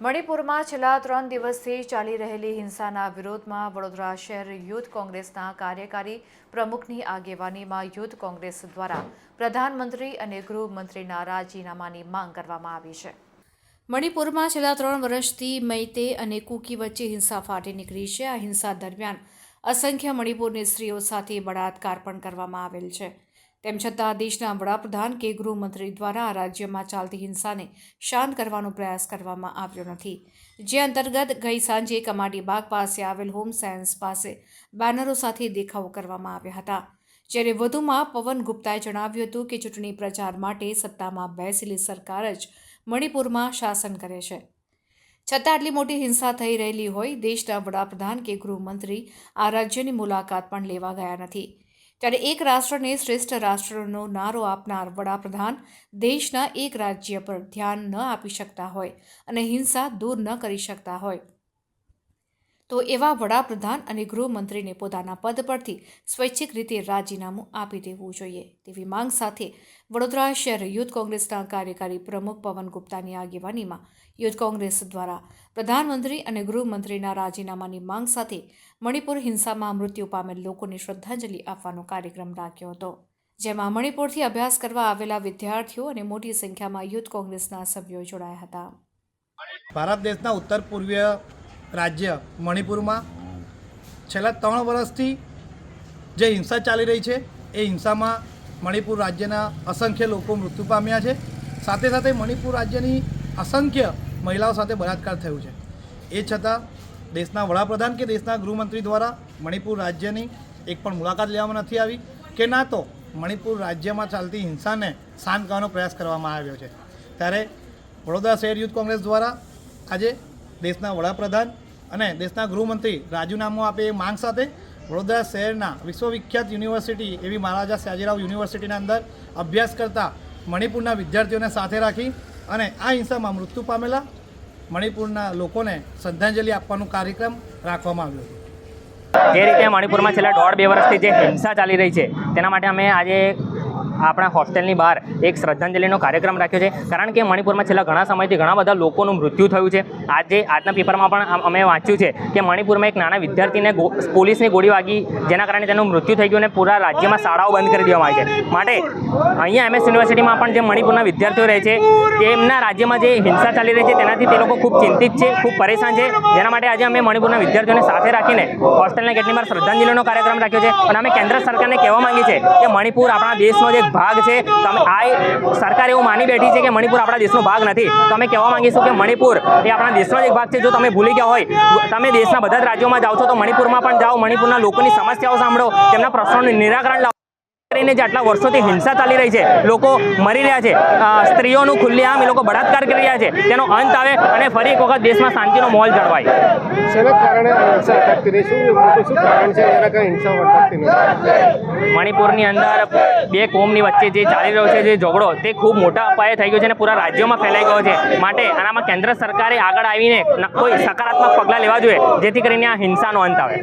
મણિપુરમાં છેલ્લા ત્રણ દિવસથી ચાલી રહેલી હિંસાના વિરોધમાં વડોદરા શહેર યુથ કોંગ્રેસના કાર્યકારી પ્રમુખની આગેવાનીમાં યુથ કોંગ્રેસ દ્વારા પ્રધાનમંત્રી અને ગૃહમંત્રીના રાજીનામાની માંગ કરવામાં આવી છે. મણિપુરમાં છેલ્લા ત્રણ વર્ષથી મૈતે અને કુકી વચ્ચે હિંસા ફાટી નીકળી છે. આ હિંસા દરમિયાન અસંખ્ય મણિપુરની સ્ત્રીઓ સાથે બળાત્કાર પણ કરવામાં આવેલ છે. તેમ છતાં દેશના વડાપ્રધાન કે ગૃહમંત્રી દ્વારા આ રાજ્યમાં ચાલતી હિંસાને શાંત કરવાનો પ્રયાસ કરવામાં આવ્યો નથી. જે અંતર્ગત ગઈ સાંજે કમાટી બાગ પાસે આવેલ હોમ સાયન્સ પાસે બેનરો સાથે દેખાવો કરવામાં આવ્યા હતા. જ્યારે વધુમાં પવન ગુપ્તાએ જણાવ્યું હતું કે ચૂંટણી પ્રચાર માટે સત્તામાં બેસેલી સરકાર જ મણિપુરમાં શાસન કરે છે. છતાં આટલી મોટી હિંસા થઈ રહેલી હોય, દેશના વડાપ્રધાન કે ગૃહમંત્રી આ રાજ્યની મુલાકાત પણ લેવા ગયા નથી. ત્યારે એક રાષ્ટ્રને શ્રેષ્ઠ રાષ્ટ્રનો નારો આપનાર વડાપ્રધાન દેશના એક રાજ્ય પર ધ્યાન ન આપી શકતા હોય અને હિંસા દૂર ન કરી શકતા હોય. તો એવા વડાપ્રધાન અને ગૃહમંત્રીને પોતાના પદ પરથી સ્વૈચ્છિક રીતે રાજીનામું આપી દેવું જોઈએ તેવી માંગ સાથે વડોદરા શહેર યુથ કોંગ્રેસના કાર્યકારી પ્રમુખ પવન ગુપ્તાની આગેવાનીમાં યુથ કોંગ્રેસ દ્વારા પ્રધાનમંત્રી અને ગૃહમંત્રીના રાજીનામાની માંગ સાથે મણિપુર હિંસામાં મૃત્યુ પામેલ લોકોને શ્રદ્ધાંજલિ આપવાનો કાર્યક્રમ રાખ્યો હતો. જેમાં મણિપુરથી અભ્યાસ કરવા આવેલા વિદ્યાર્થીઓ અને મોટી સંખ્યામાં યુથ કોંગ્રેસના સભ્યો જોડાયા હતા. ભારત દેશના ઉત્તર પૂર્વીય રાજ્ય મણિપુરમાં. છેલ્લા ત્રણ વર્ષથી જે હિંસા ચાલી રહી છે, એ હિંસામાં મણિપુર રાજ્યના અસંખ્ય લોકો મૃત્યુ પામ્યા છે. સાથે સાથે મણિપુર રાજ્યની અસંખ્ય મહિલાઓ સાથે બળાત્કાર થયો છે. એ છતાં દેશના વડાપ્રધાન કે દેશના ગૃહમંત્રી દ્વારા મણિપુર રાજ્યની એક પણ મુલાકાત લેવામાં નથી આવી કે ના તો મણિપુર રાજ્યમાં ચાલતી હિંસાને શાંત કરવાનો પ્રયાસ કરવામાં આવ્યો છે. ત્યારે વડોદરા શહેર યુથ કોંગ્રેસ દ્વારા આજે દેશના વડાપ્રધાન અને દેશના ગૃહમંત્રી રાજીનામું આપે એ માંગ સાથે વડોદરા શહેરના વિશ્વવિખ્યાત યુનિવર્સિટી એવી મહારાજા સાજીરાવ યુનિવર્સિટીના અંદર અભ્યાસ કરતા મણિપુરના વિદ્યાર્થીઓને સાથે રાખી અને આ હિંસામાં મૃત્યુ પામેલા મણિપુરના લોકોને શ્રદ્ધાંજલિ આપવાનો કાર્યક્રમ રાખવામાં આવ્યો જે રીતે મણિપુરમાં છેલ્લા દોઢ બે વર્ષથી જે હિંસા ચાલી રહી છે, તેના માટે અમે આજે આપણા હોસ્ટેલની બહાર એક શ્રદ્ધાંજલિનો કાર્યક્રમ રાખ્યો છે. કારણ કે મણિપુરમાં છેલ્લા ઘણા સમયથી ઘણા બધા લોકોનું મૃત્યુ થયું છે. આજે આજના પેપરમાં પણ અમે વાંચ્યું છે કે મણિપુરમાં એક નાના વિદ્યાર્થીને પોલીસની ગોળી વાગી, જેના કારણે તેનું મૃત્યુ થઈ ગયું અને પૂરા રાજ્યમાં શાળાઓ બંધ કરી દેવામાં આવી છે. માટે અહીંયા એમએસ યુનિવર્સિટીમાં પણ જે મણિપુરના વિદ્યાર્થીઓ રહે છે, તેમના રાજ્યમાં જે હિંસા ચાલી રહી છે, તેનાથી તે લોકો ખૂબ ચિંતિત છે, ખૂબ પરેશાન છે. જેના માટે આજે અમે મણિપુરના વિદ્યાર્થીઓને સાથે રાખીને હોસ્ટેલને કેટલી વાર શ્રદ્ધાંજલિનો કાર્યક્રમ રાખ્યો છે. અને અમે કેન્દ્ર સરકારને કહેવા માંગીએ છીએ કે મણિપુર આપણા દેશનો જ એક ભાગ છે. તમે આ સરકાર એવું માની બેઠી છે કે મણિપુર આપણા દેશનો ભાગ નથી. તો અમે કહેવા માંગીશું કે મણિપુર એ આપણા દેશનો જ એક ભાગ છે. જો તમે ભૂલી ગયા હોય, તમે દેશના બધા રાજ્યોમાં જાઓ છો, તો મણિપુરમાં પણ જાઓ. મણિપુરના લોકોની સમસ્યાઓ સાંભળો. તેમના પ્રશ્નોનું નિરાકરણ કરીને જે આટલા વર્ષોથી હિંસા ચાલી રહી છે. લોકો મરી રહ્યા છે. સ્ત્રીઓનું ખુલ્લેઆમ એ લોકો બળાત્કાર કરી રહ્યા છે. તેનો અંત આવે અને ફરી એક વખત દેશમાં શાંતિનો માહોલ જળવાય. શેના કારણે હિંસા અટકતી રહી શું શું કારણ છે? જેના કારણે હિંસા અટકતી નથી મણિપુરની અંદર બે કોમની વચ્ચે જે ચાલી રહ્યો છે જે ઝઘડો તે ખૂબ મોટા અપાયે થઈ ગયો છે અને પૂરા રાજ્યોમાં ફેલાઈ ગયો છે. માટે આનામાં કેન્દ્ર સરકારે આગળ આવીને કોઈ સકારાત્મક પગલાં લેવા જોઈએ જેથી કરીને આ હિંસાનો અંત આવે.